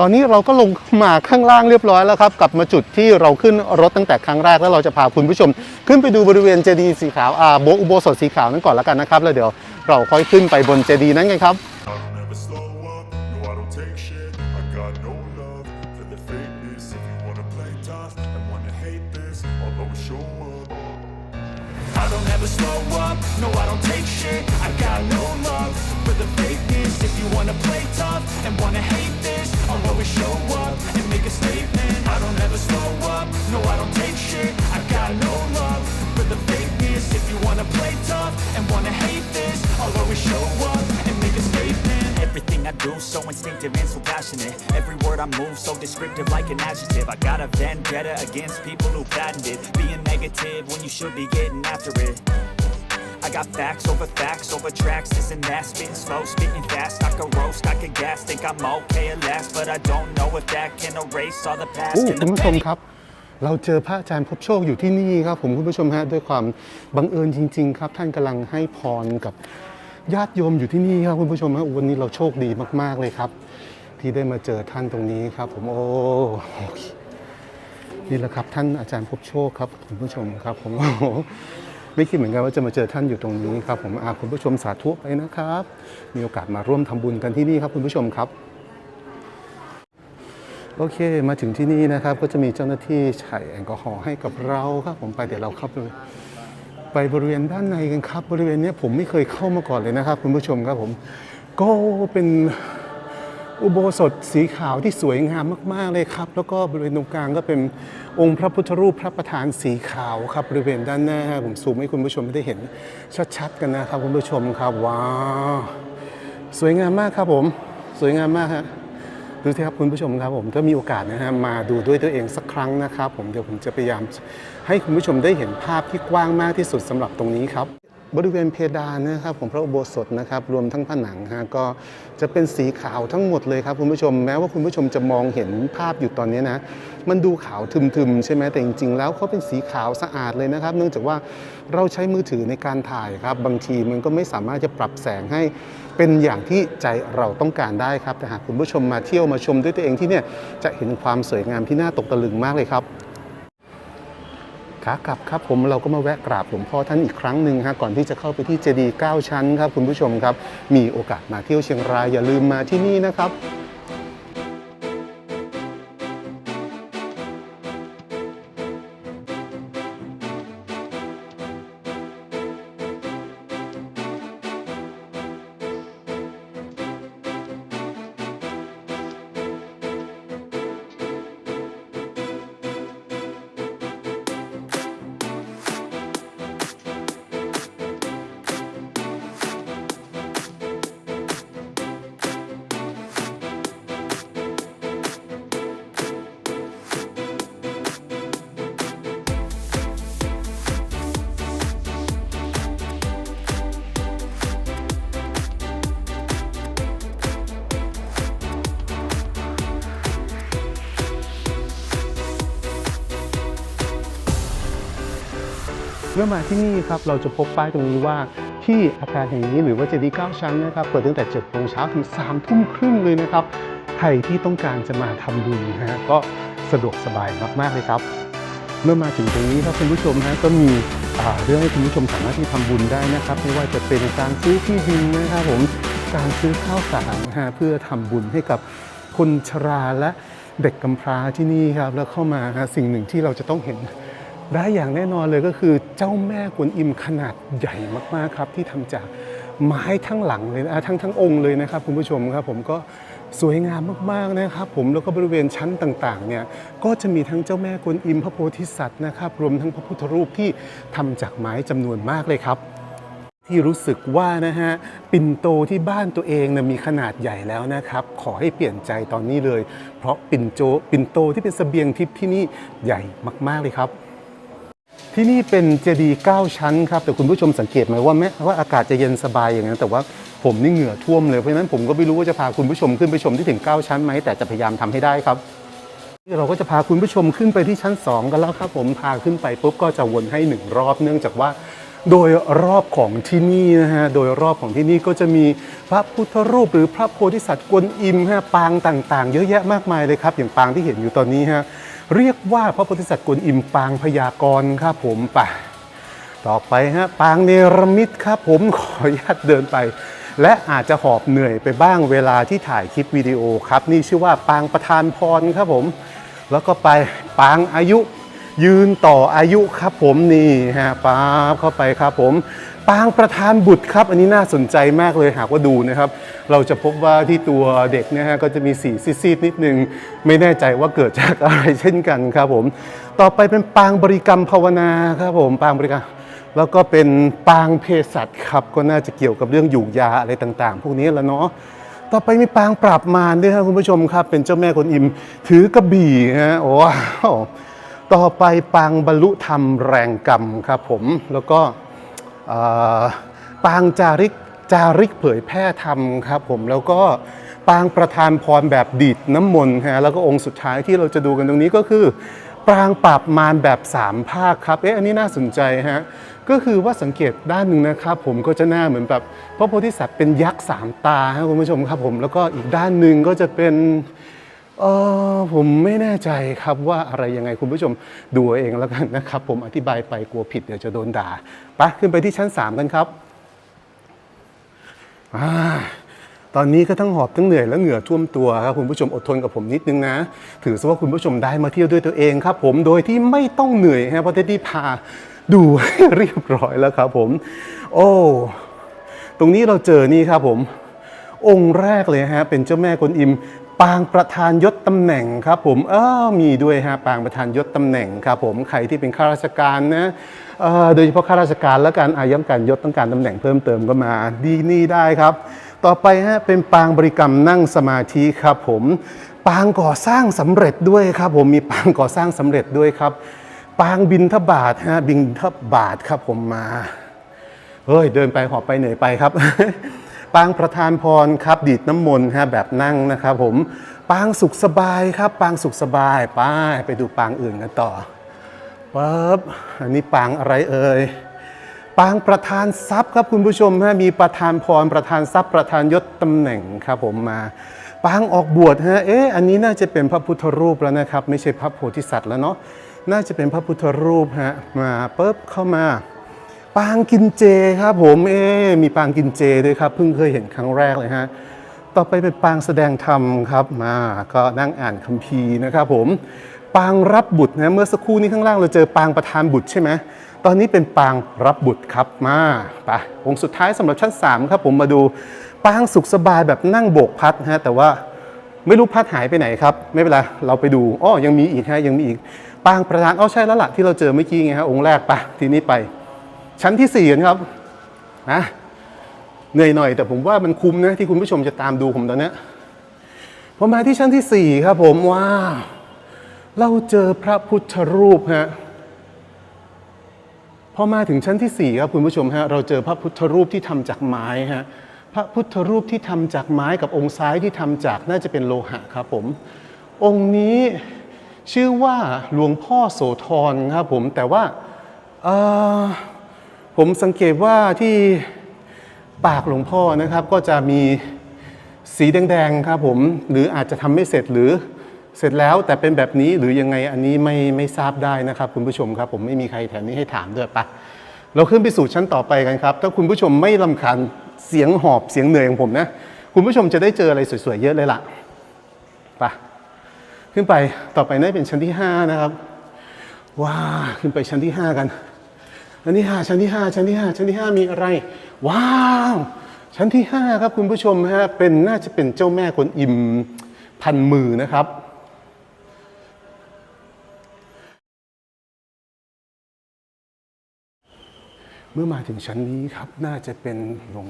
ตอนนี้เราก็ลงมาข้างล่างเรียบร้อยแล้วครับกลับมาจุดที่เราขึ้นรถตั้งแต่ครั้งแรกแล้วเราจะพาคุณผู้ชม ขึ้นไปดูบริเวณเจดีย์สีขาวอ่าโบอุโบสถสีขาวนั้นก่อนแล้วกันนะครับแล้วเดี๋ยวเราค่อยขึ้นไปบนเจดีย์นั้นกันครับ I don't ever slow up, no I don't take shit I got no love for the fakeness If you wanna play tough and wanna hate Everything I do so instinctive and so passionate Every word I move so descriptive like an adjective I got a vendetta against people who patented Being negative when you should be getting after it I got facts over facts over tracks, this and that Spitting slow, spitting fast, I could roast, I could gas Think I'm okay at last, but I don't know if that can erase all the past โอ้ and คุณ the ผู้ชม petty ครับ เราเจอพระอาจารย์พบโชคอยู่ที่นี่ครับ ผมคุณผู้ชมฮะด้วยความบังเอิญจริง ๆ ครับ ท่านกำลังให้พรกับ ญาติโยมอยู่ที่นี่ครับคุณผู้ชมฮะวันนี้เราโชคดีมาก ๆเลยครับ ที่ได้มาเจอท่านตรงนี้ครับ ผมโอ้โอเคนี่แหละครับท่านอาจารย์พบโชคครับคุณผู้ชมครับ ผมโอ้โหไม่คิดเหมือนกันว่าจะมาเจอท่านอยู่ตรงนี้ครับ ผมอาคุณผู้ชมสาธุไปนะครับ มีโอกาสมาร่วมทำบุญกันที่นี่ครับ คุณผู้ชมครับโอเค มาถึงที่นี่นะครับ ก็จะมีเจ้าหน้าที่ใส่แอลกอฮอล์ให้กับเราครับ ผมไปเดี๋ยวเราเข้าไป ไปบริเวณด้านในกันครับ บริเวณนี้ผมไม่เคยเข้ามาก่อนเลยนะครับ คุณผู้ชมครับผม ก็เป็นอุโบสถสีขาวที่สวยงามมาก ๆ เลยครับ แล้วก็บริเวณตรงกลางก็เป็นองค์พระพุทธรูปพระประธานสีขาวครับบริเวณด้านหน้าผมซูมให้คุณผู้ชมได้เห็นชัดๆกันนะครับคุณผู้ชมครับว้าวสวยงามมากครับผม สวยงามมากฮะ ดูสิครับคุณผู้ชมครับผมถ้ามีโอกาสนะฮะมาดูด้วยตัวเองสักครั้งนะครับผมเดี๋ยวผมจะพยายามให้คุณผู้ชมได้เห็นภาพที่กว้างมากที่สุดสำหรับตรงนี้ครับ บริเวณเพดานนะครับของพระอุโบสถนะครับรวมทั้งผนังฮะก็จะเป็นสีขาวทั้งหมดเลยครับคุณผู้ชมแม้ว่าคุณผู้ชมจะมองเห็นภาพอยู่ตอนนี้นะมันดูขาวทึมๆใช่ไหมแต่จริงๆ แล้วเขาเป็นสีขาวสะอาดเลยนะครับ เนื่องจากว่าเราใช้มือถือในการถ่ายครับ บางทีมันก็ไม่สามารถจะปรับแสงให้เป็นอย่างที่ใจเราต้องการได้ครับแต่หากคุณผู้ชมมาเที่ยวมาชมด้วยตัวเองที่เนี่ยจะเห็นความสวยงามที่น่าตกตะลึงมากเลยครับ ขากลับครับผมเราก็มาแวะกราบหลวงพ่อท่านอีกครั้งหนึ่งฮะก่อนที่จะเข้าไปที่เจดีย์9ชั้นครับคุณผู้ชมครับ มีโอกาสมาเที่ยวเชียงรายอย่าลืมมาที่นี่นะครับ เมื่อมาที่นี่ครับเราจะพบป้ายตรงนี้ว่าที่อาคารแห่งนี้หรือว่าเจดีย์9ชั้นนะครับเปิดตั้งแต่7โมงเช้าถึง3ทุ่มครึ่งเลยนะครับใครที่ต้องการจะมาทำบุญนะฮะก็สะดวกสบายมากๆเลยครับ เมื่อมาถึงตรงนี้ครับคุณผู้ชมฮะก็มีเรื่องให้คุณผู้ชมสามารถที่ทำบุญได้นะครับ ไม่ว่าจะเป็นการซื้อที่ดินนะครับผมการซื้อข้าวสารนะฮะเพื่อทำบุญให้กับคนชราและเด็กกำพร้าที่นี่ครับแล้วเข้ามาฮะสิ่งหนึ่งที่เราจะต้องเห็น ได้อย่างแน่นอนเลยก็คือเจ้าแม่กวนอิมขนาดใหญ่มากๆครับ ที่ทำจากไม้ทั้งหลังเลยนะทั้งทั้งองค์เลยนะครับคุณผู้ชมครับผมก็สวยงามมากๆนะครับ ผมแล้วก็บริเวณชั้นต่างๆเนี่ยก็จะมีทั้งเจ้าแม่กวนอิมพระโพธิสัตว์นะครับ รวมทั้งพระพุทธรูปที่ทำจากไม้จำนวนมากเลยครับที่รู้สึกว่านะฮะปิ่นโตที่บ้านตัวเองนะมีขนาดใหญ่แล้วนะครับ ขอให้เปลี่ยนใจตอนนี้เลย เพราะปิ่นโจปิ่นโตที่เป็นเสบียงทิพย์ที่นี่ใหญ่มากๆเลยครับ ที่นี่เป็นเจดีย์9ชั้นครับ แต่คุณผู้ชมสังเกตไหมว่าแม้ว่าอากาศจะเย็นสบายอย่างนั้น แต่ว่าผมนี่เหงื่อท่วมเลย เพราะฉะนั้นผมก็ไม่รู้ว่าจะพาคุณผู้ชมขึ้นไปชมที่ถึง 9 ชั้นไหม แต่จะพยายามทำให้ได้ครับ เราก็จะพาคุณผู้ชมขึ้นไปที่ชั้น 2 กันแล้วครับ ผมพาขึ้นไปปุ๊บก็จะวนให้หนึ่งรอบเนื่องจากว่าโดยรอบของที่นี่นะฮะ โดยรอบของที่นี่ก็จะมีพระพุทธรูปหรือพระโพธิสัตว์กวนอิมฮะปางต่างๆ เยอะแยะมากมายเลยครับ อย่างปางที่เห็นอยู่ตอนนี้ฮะ เรียกว่าพระโพธิสัตว์กวนอิมปางพยากรณ์ครับผมไปต่อไปฮะปางเนรมิตครับผมขออนุญาตเดินไป และอาจจะหอบเหนื่อยไปบ้างเวลาที่ถ่ายคลิปวิดีโอครับ นี่ชื่อว่าปางประธานพรครับผม แล้วก็ไปปางอายุยืนต่ออายุครับผมนี่ฮะป๊าบเข้าไปครับผม ปางประธานบุตรครับ อันนี้น่าสนใจมากเลยหากว่าดูนะครับ เราจะพบว่าที่ตัวเด็กเนะฮะก็จะมีสีซีดๆนิดนึง ไม่แน่ใจว่าเกิดจากอะไรเช่นกันครับผม ต่อไปเป็นปางบริกรรมภาวนาครับผมปางบริกรรมแล้วก็เป็นปางเภสัชครับก็น่าจะเกี่ยวกับเรื่องหยูกยาอะไรต่างๆ พวกนี้แล้วเนาะต่อไปมีปางปราบมารด้วยครับคุณผู้ชมครับ เป็นเจ้าแม่กวนอิมถือกระบี่ฮะโอ้ว้าวต่อไปปางบรรลุธรรมแรงกรรมครับผมแล้วก็ ปางจาริกจาริกเผยแพร่ธรรมครับผมแล้วก็ปางประธานพรแบบดีดน้ำมนต์ฮะแล้วก็องค์สุดท้ายที่เราจะดูกันตรงนี้ก็คือ ปางปราบมารแบบสามภาคครับเอ๊ะอันนี้น่าสนใจฮะก็คือว่าสังเกตด้านหนึ่งนะครับผมก็จะหน้าเหมือนแบบพระโพธิสัตว์เป็นยักษ์สามตาฮะคุณผู้ชมครับผมแล้วก็อีกด้านหนึ่งก็จะเป็น เออผมไม่แน่ใจครับว่าอะไรยังไงคุณผู้ชมดูเอาเองแล้วกันนะครับ ผมอธิบายไปกลัวผิดเดี๋ยวจะโดนด่าไปะขึ้นไปที่ชั้น 3 กันครับอาตอนนี้ก็ทั้งหอบทั้งเหนื่อยและเหงื่อท่วมตัวครับคุณผู้ชมอดทนกับผมนิดนึงนะ ถือซะว่าคุณผู้ชมได้มาเที่ยวด้วยตัวเองครับผมโดยที่ไม่ต้องเหนื่อยฮะเพราะเท็ดดี้พาดูเรียบร้อยแล้วครับผม โอ้ตรงนี้เราเจอนี่ครับผมองค์แรกเลยฮะเป็นเจ้าแม่กวนอิม ปางประธานยศตำแหน่งครับผมเออมีด้วยฮะปางประธานยศตำแหน่งครับผมใครที่เป็นข้าราชการนะโดยเฉพาะข้าราชการและการอาย้ำการยศต้องการตำแหน่งเพิ่มเติมก็มาดีนี่ได้ครับ ต่อไปฮะเป็นปางบริกรรมนั่งสมาธิครับผมปางก่อสร้างสำเร็จด้วยครับผมมีปางก่อสร้างสำเร็จด้วยครับ ปางบินทบาทฮะบินทบาทครับผมมาเฮ้ยเดินไปหอบไปเหนื่อยไปครับ ปางประธานพรครับ ดีดน้ำมนต์ฮะแบบนั่งนะครับผมปางสุขสบายครับ ปางสุขสบายไปไปดูปางอื่นกันต่อปั๊บอันนี้ปางอะไรเอ่ยปางประธานทรัพย์ครับคุณผู้ชมฮะมีประธานพรประธานทรัพย์ประธานยศตำแหน่งครับผมมา ปางออกบวชฮะเอ๊ะอันนี้น่าจะเป็นพระพุทธรูปแล้วนะครับ ไม่ใช่พระโพธิสัตว์แล้วเนาะน่าจะเป็นพระพุทธรูปฮะมาปุ๊บเข้ามา ปางกินเจครับผมเอ๊มีปางกินเจด้วยครับเพิ่งเคยเห็นครั้งแรกเลยฮะต่อไปเป็นปางแสดงธรรมครับมาก็นั่งอ่านคัมภีร์นะครับผมปางรับบุตรนะเมื่อสักครู่นี้ข้างล่างเราเจอปางประธานบุตรใช่ไหมตอนนี้เป็นปางรับบุตรครับมาไปองค์สุดท้ายสำหรับชั้น 3 ครับผมมาดูปางสุขสบายแบบนั่งโบกพัดฮะแต่ว่าไม่รู้พัดหายไปไหนครับ ไม่เป็นไรเราไปดูอ้อยังมีอีกฮะยังมีอีกปางประธานอ้อใช่แล้วล่ะที่เราเจอเมื่อกี้ไงฮะองค์แรกไปะทีนี้ไป ชั้นที่สี่กันครับนะเหนื่อยหน่อย แต่ผมว่ามันคุ้มนะที่คุณผู้ชมจะตามดูผมตอนนี้ยพอมาที่ชั้นที่สี่ครับผมว้าวเราเจอพระพุทธรูปฮะพอมาถึงชั้นที่สี่ครับคุณผู้ชมฮะเราเจอพระพุทธรูปที่ทำจากไม้ฮะพระพุทธรูปที่ทำจากไม้กับองค์ซ้ายที่ทำจากน่าจะเป็นโลหะครับผม องค์นี้ชื่อว่าหลวงพ่อโสธรครับผมแต่ว่าอ่อ ผมสังเกตว่าที่ปากหลวงพ่อนะครับ ก็จะมีสีแดงๆครับผมหรืออาจจะทำไม่เสร็จหรือเสร็จแล้วแต่เป็นแบบนี้หรือยังไงอันนี้ไม่ไม่ทราบได้นะครับ คุณผู้ชมครับ ผมไม่มีใครแถวนี้ให้ถามด้วยปะเราขึ้นไปสู่ชั้นต่อไปกันครับ ถ้าคุณผู้ชมไม่ลำคาญเสียงหอบเสียงเหนื่อยของผมนะ คุณผู้ชมจะได้เจออะไรสวยๆเยอะเลยล่ะไปขึ้นไปต่อไปน่เป็นชั้นที่ห้านะครับว้าขึ้นไปชั้นที่ห้ากัน ชั้นที่ห้าชั้นที่ห้าชั้นที่ห้าชั้นที่ห้ามีอะไร ว้าว ชั้นที่ห้าครับคุณผู้ชมฮะเป็นน่าจะเป็นเจ้าแม่คนอิมพันมือนะครับเมื่อมาถึงชั้นนี้ครับ น่าจะเป็นหลวง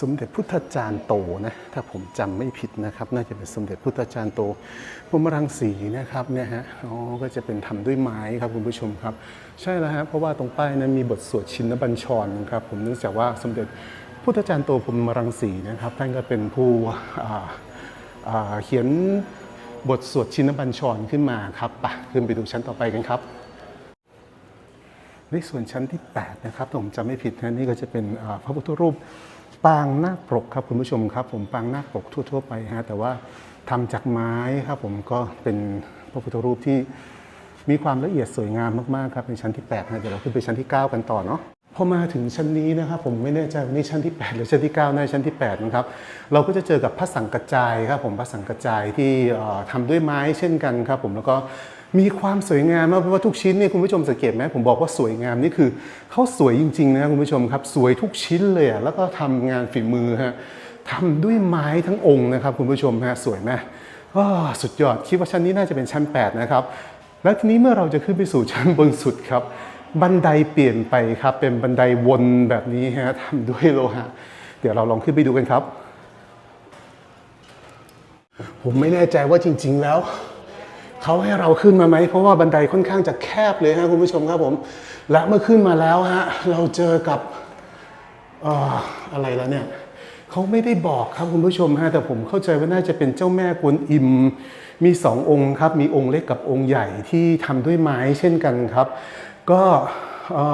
สมเด็จพุทธจารย์โตนะถ้าผมจำไม่ผิดนะครับ น่าจะเป็นสมเด็จพุทธจารย์โตพรมรังสีนะครับเนี่ยฮะอ๋อก็จะเป็นทำด้วยไม้ครับคุณผู้ชมครับ ใช่แล้วฮะเพราะว่าตรงป้ายนั้นมีบทสวดชินบัญชรครับผมเนื่องจากว่าสมเด็จพุทธจารย์โตพรมรังสีนะครับท่านก็เป็นผู้เขียนบทสวดชินบัญชรขึ้นมาครับไปขึ้นไปดูชั้นต่อไปกันครับในส่วนชั้นที่ 8 นะครับถ้าผมจำไม่ผิดนะนี่ก็จะเป็นพระพุทธรูป ปางนาคปกครับคุณผู้ชมครับ ผมปางนาคปกทั่ว ๆ ไปฮะแต่ว่าทำจากไม้ครับผมก็เป็นพระพุทธรูปที่มีความละเอียดสวยงามมากๆครับในชั้นที่8นะเดี๋ยวเราขึ้นไปชั้นที่ 9 กันต่อเนาะพอมาถึงชั้นนี้นะครับผมไม่แน่ใจว่านี่ชั้นที่ 8 หรือชั้นที่9ในชั้นที่8นะครับเราก็จะเจอกับพระสังกะจายครับผมพระสังกะจายที่เอ่อทำด้วยไม้เช่นกันครับผมแล้วก็ มีความสวยงามมากเพราะว่าทุกชิ้นเนี่ยคุณผู้ชมสังเกตไหมผมบอกว่าสวยงามนี่คือเขาสวยจริงๆนะคุณผู้ชมครับ สวยทุกชิ้นเลยอะแล้วก็ทำงานฝีมือฮะทำด้วยไม้ทั้งองค์นะครับ คุณผู้ชมฮะสวยไหมอ้อสุดยอดคิดว่าชั้นนี้น่าจะเป็นชั้น 8 นะครับ แล้วทีนี้เมื่อเราจะขึ้นไปสู่ชั้นบนสุดครับ บันไดเปลี่ยนไปครับ เป็นบันไดวนแบบนี้ฮะทำด้วยโลหะเดี๋ยวเราลองขึ้นไปดูกันครับ ผมไม่แน่ใจว่าจริง ๆ แล้ว เขาให้เราขึ้นมาไหม เพราะว่าบันไดค่อนข้างจะแคบเลยฮะคุณผู้ชมครับผม และเมื่อขึ้นมาแล้วฮะเราเจอกับอออะไรแล้วเนี่ยเขาไม่ได้บอกครับคุณผู้ชมฮะแต่ผมเข้าใจว่าน่าจะเป็นเจ้าแม่กวนอิมมีสององค์ครับ มีองค์เล็กกับองค์ใหญ่ที่ทำด้วยไม้เช่นกันครับ ก็เอ่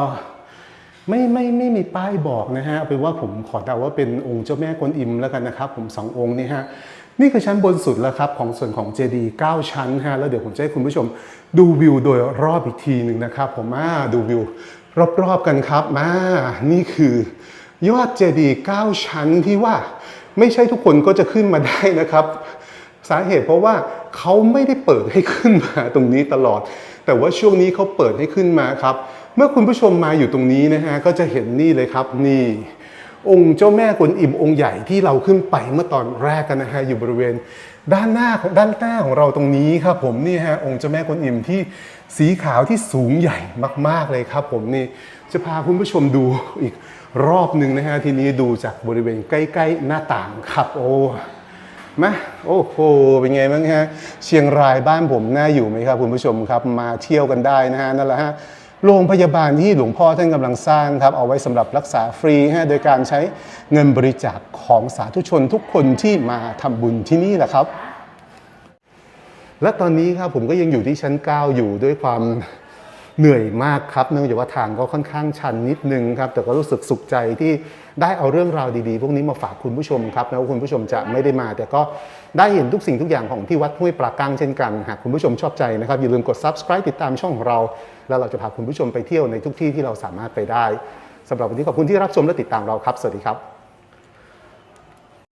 ไม่ไม่ไม่มีป้ายบอกนะฮะเอาเป็นว่าผมขอเดาว่าเป็นองค์เจ้าแม่กวนอิมแล้วกันนะครับ ผมสององค์นี่ฮะ นี่คือชั้นบนสุดแล้วครับของส่วนของเจดีย์9ชั้นฮะแล้วเดี๋ยวผมจะให้คุณผู้ชมดูวิวโดยรอบอีกทีหนึ่งนะครับ ผมมาดูวิวรอบๆกันครับมานี่คือยอดเจดีย์9ชั้นที่ว่าไม่ใช่ทุกคนก็จะขึ้นมาได้นะครับ สาเหตุเพราะว่าเขาไม่ได้เปิดให้ขึ้นมาตรงนี้ตลอด แต่ว่าช่วงนี้เขาเปิดให้ขึ้นมาครับ เมื่อคุณผู้ชมมาอยู่ตรงนี้นะฮะก็จะเห็นนี่เลยครับนี่ องค์เจ้าแม่กวนอิมองค์ใหญ่ที่เราขึ้นไปเมื่อตอนแรกกันนะฮะอยู่บริเวณ ด้านหน้าของด้านหน้าของเราตรงนี้ครับผมนี่ฮะองค์เจ้าแม่กวนอิมที่สีขาวที่สูงใหญ่มาก ๆเลยครับ ผมนี่จะพาคุณผู้ชมดูอีกรอบหนึ่งนะฮะทีนี้ดูจากบริเวณใกล้ ๆ หน้าต่างครับโอ้มาโอ้โหเป็นไงบ้างฮะเชียงรายบ้านผมน่าอยู่ไหมครับคุณผู้ชมครับมาเที่ยวกันได้นะฮะนั่นแหละฮะ โรงพยาบาลที่หลวงพ่อท่านกำลังสร้างครับเอาไว้สำหรับรักษาฟรีฮะโดยการใช้เงินบริจาคของสาธุชนทุกคนที่มาทำบุญที่นี่แหละครับ และตอนนี้ครับผมก็ยังอยู่ที่ชั้น 9 อยู่ด้วยความ เหนื่อยมากครับเนื่องจากว่าทางก็ค่อนข้างชันนิดนึงครับแต่ก็รู้สึกสุขใจที่ได้เอาเรื่องราวดีๆ พวกนี้มาฝากคุณผู้ชมครับแม้ว่าคุณผู้ชมจะไม่ได้มา แต่ก็ได้เห็นทุกสิ่งทุกอย่างของที่วัดห้วยปลากังเช่นกันหากคุณผู้ชมชอบใจนะครับอย่าลืมกด subscribe ติดตามช่องของเรา แล้วเราจะพาคุณผู้ชมไปเที่ยวในทุกที่ที่เราสามารถไปได้สำหรับวันนี้ขอบคุณที่รับชมและติดตามเราครับสวัสดีครับ